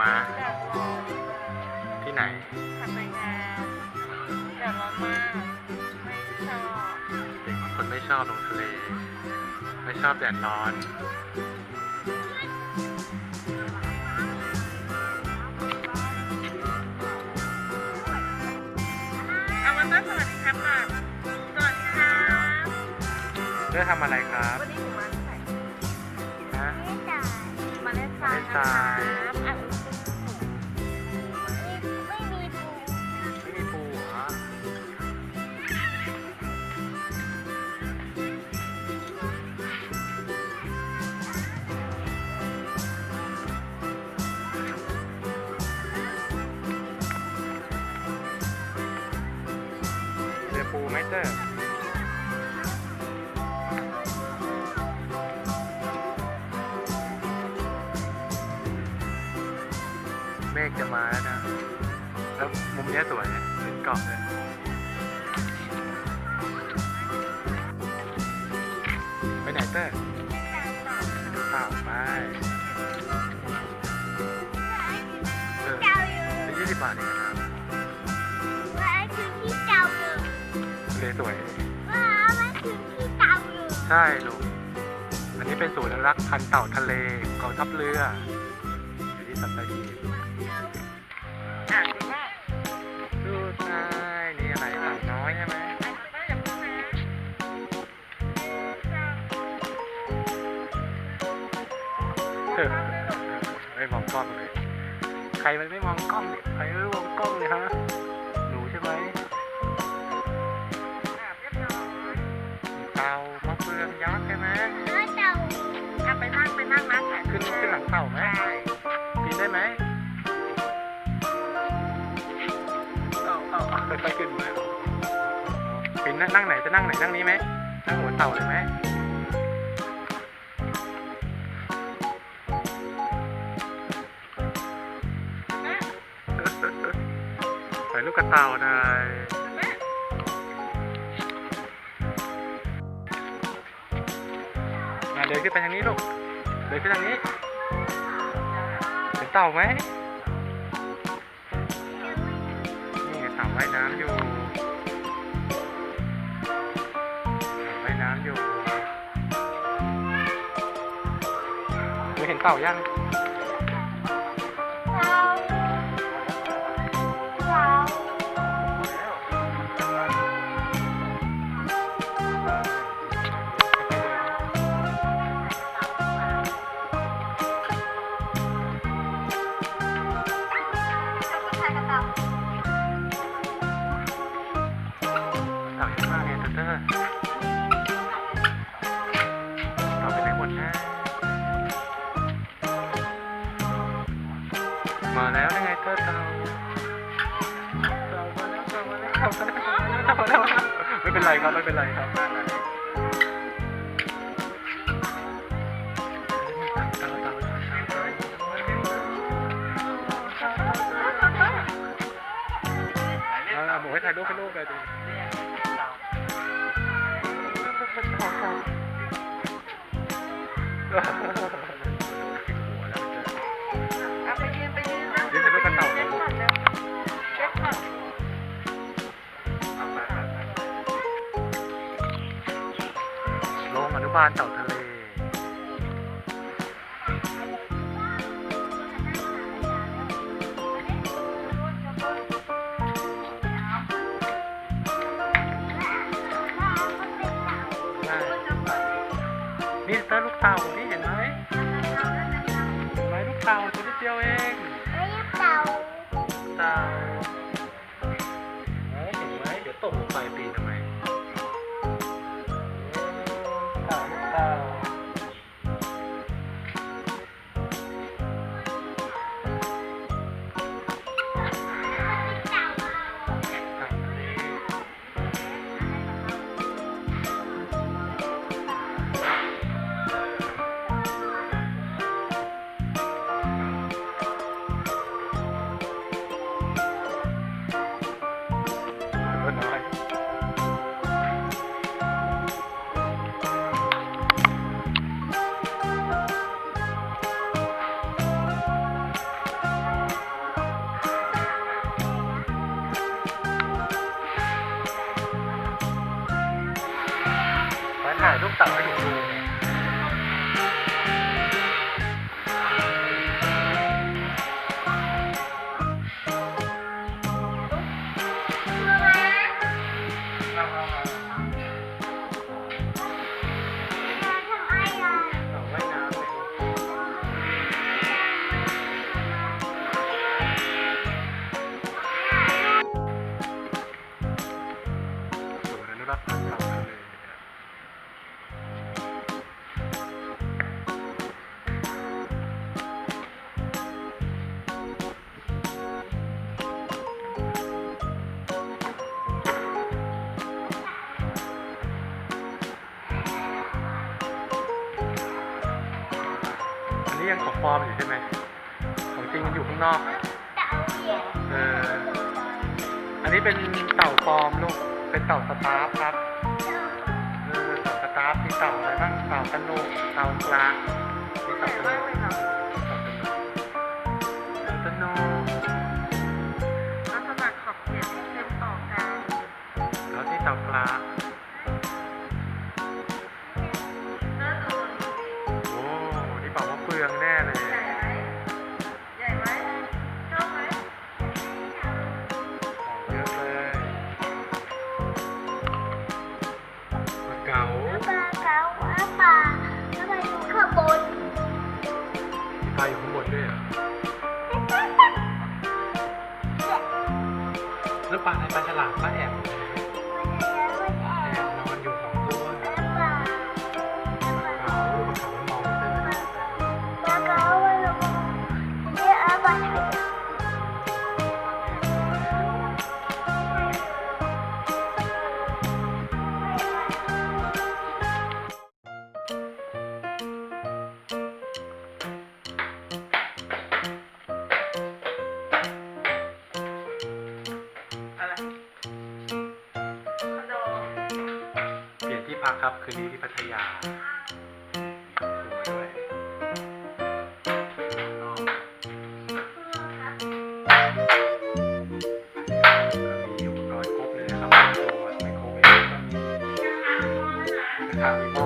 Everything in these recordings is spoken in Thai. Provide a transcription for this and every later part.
มาแดดร้อนที่ไหน ขับไปงานแดดร้อนมาก ไม่ชอบเด็กบางคนไม่ชอบลงทะเล ไม่ชอบแดดร้อน เอาวันต้นสวัสดีครับก่อนสวัสดีครับเพื่อทำอะไรครับวันนี้หนูมาที่ไหนฮะ มาเล่นทรายเล่นทรายนะครับอะ มเจ้อเมฆจะมาแล้วนะ แล้วมุมเนี้ยสวยเป็นเกาะเลยไปไหนเต้อดูข่าวไปเออเป็นยี่สิบบาทเองนะ ครับทะเลสวยใช่ลูก อันนี้เป็นศูนย์อนุรักษ์พันธุ์เต่าทะเลกองทัพเรืออยู่ที่สัตหีบอะคุณแม่ดูใช่นี่อะไรเต่าน้อยใช่ไหมแม่อย่าพูดนะเออไม่มองกล้องเลย ใครมันไม่มองกล้องเนี่ยใครไม่มองกล้องเลยฮะ ขึ้นขึ้นหลังเต่าไหมได้ปีนได้ไหมเอาเอาเอาค่อยๆขึ้นมาปีนนั่งนั่งไหนจะนั่งไหนนั่งนี้ไหมนั่งหัวเต่าเลยไหมแม่ใส่ลูกกระเต่าหน่อยแม่มาเดินขึ้นไปทางนี้ลูก เดินขึ้นทางนี้เห็นเต่าไหมนี่เต่าว่ายน้ำอยู่เต่าว่ายน้ำอยู่ไม่เห็นเต่ายัง ไม่เป็นไรครับไม่เป็นไรครับอาเอาบอกให้ถ่ายรูปให้ลูกเลยดิเอา บาลเต่าทะเล นี่เตอร์ลูกเต่านี่ รับทางกลับไเลอันนี้ยังของปลอมอยู่ใช่ไหมของจริงมันอยู่ข้างนอก เออ อันนี้เป็นเต่าปลอมลูก เป็นเต่าสตาฟครับเต่าสตาฟมีเต่าอะไรบ้างเต่ากระนูเต่ากลางมีเต่ากระนู แล้วปลาในปลาฉลามปลาแอบ พักครับ คืนนี้ที่พัทยาสวยด้วยมีอุปกรณ์คบเลยนะครับตัวไโครเวฟก็มีนะครับมีหม้อ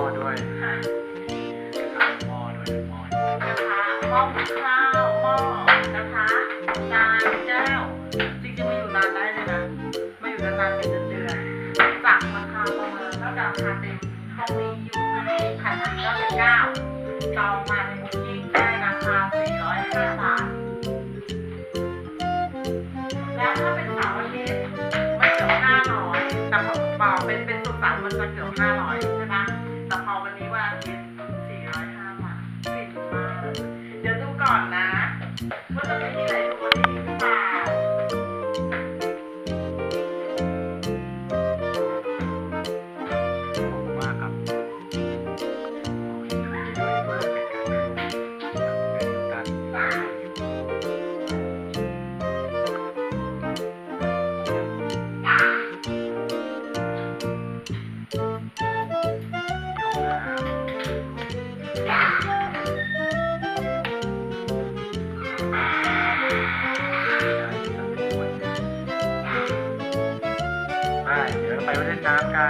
นะครับกา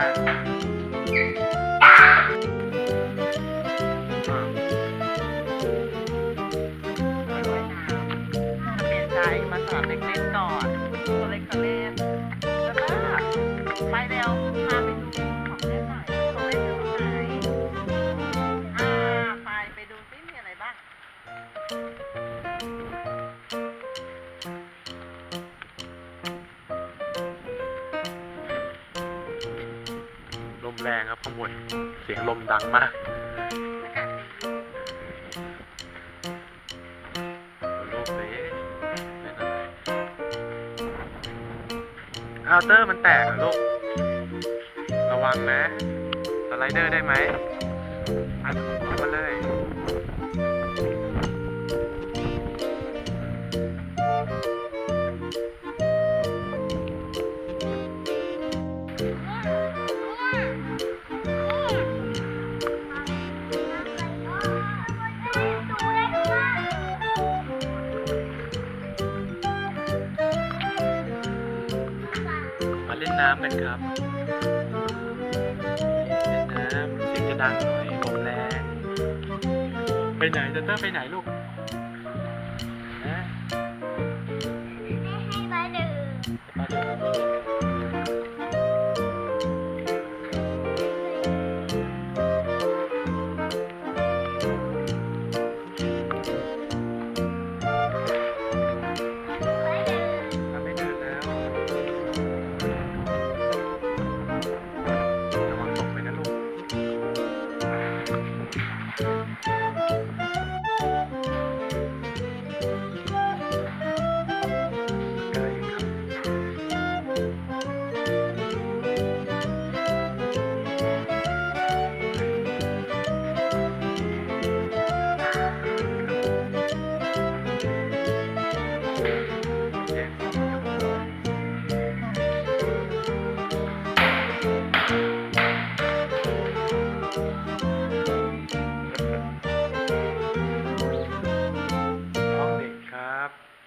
ร ข้างบนเสียงลมดังมากโลเลเนอรเเตอร์มันแตกเหรอลูก ระวังนะ สไลเดอร์ได้ไหม น้ำกันครับเล่นน้ำเสียงจะดังหน่อยลมแรง ไปไหนเตอร์ไปไหนลูก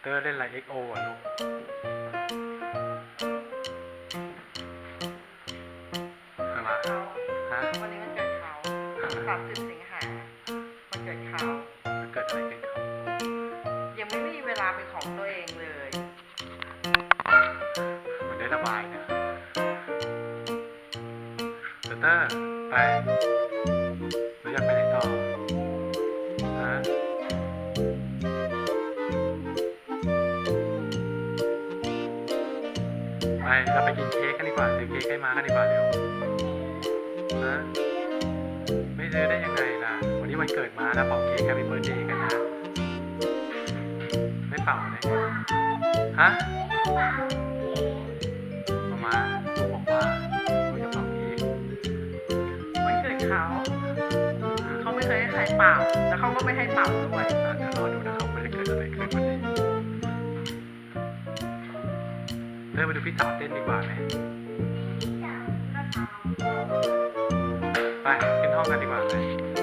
เตอร์เล่นอะไร XO อะลูกอะไรฮะวันนี้มันเกิดเขาสามสิบสิงหาวันเกิดเขามันเกิดอะไรขึ้นครับยังไม่มีเวลาเป็นของตัวเองเลย มันได้ระบายนะเตอร์เตอร์ไปหนูอยากไปไหนต่อฮะ กินเค้กกันดีกว่าซื้อเค้กให้มากันดีกว่าเดี๋ยวฮะไม่ซื้อได้ยังไงล่ะ วันนี้วันเกิดมานะเป่าเค้กแฮปปี้เบิร์ดเดย์กันนะ ไม่เป่าเลยฮะมามาลูกบอกว่าลูกจะเป่าเค้กวันเกิดเขาเขาไม่เคยให้ใครเป่า แล้วเขาก็ไม่ให้เป่าด้วยอะเดี๋ยวรอดูนะครับว่าจะเกิดอะไรขึ้นวันนี้เริ่มไปดูพี่สาวเต้นดีกว่าไหม ไปขึ้นห้องกันดีกว่าเลย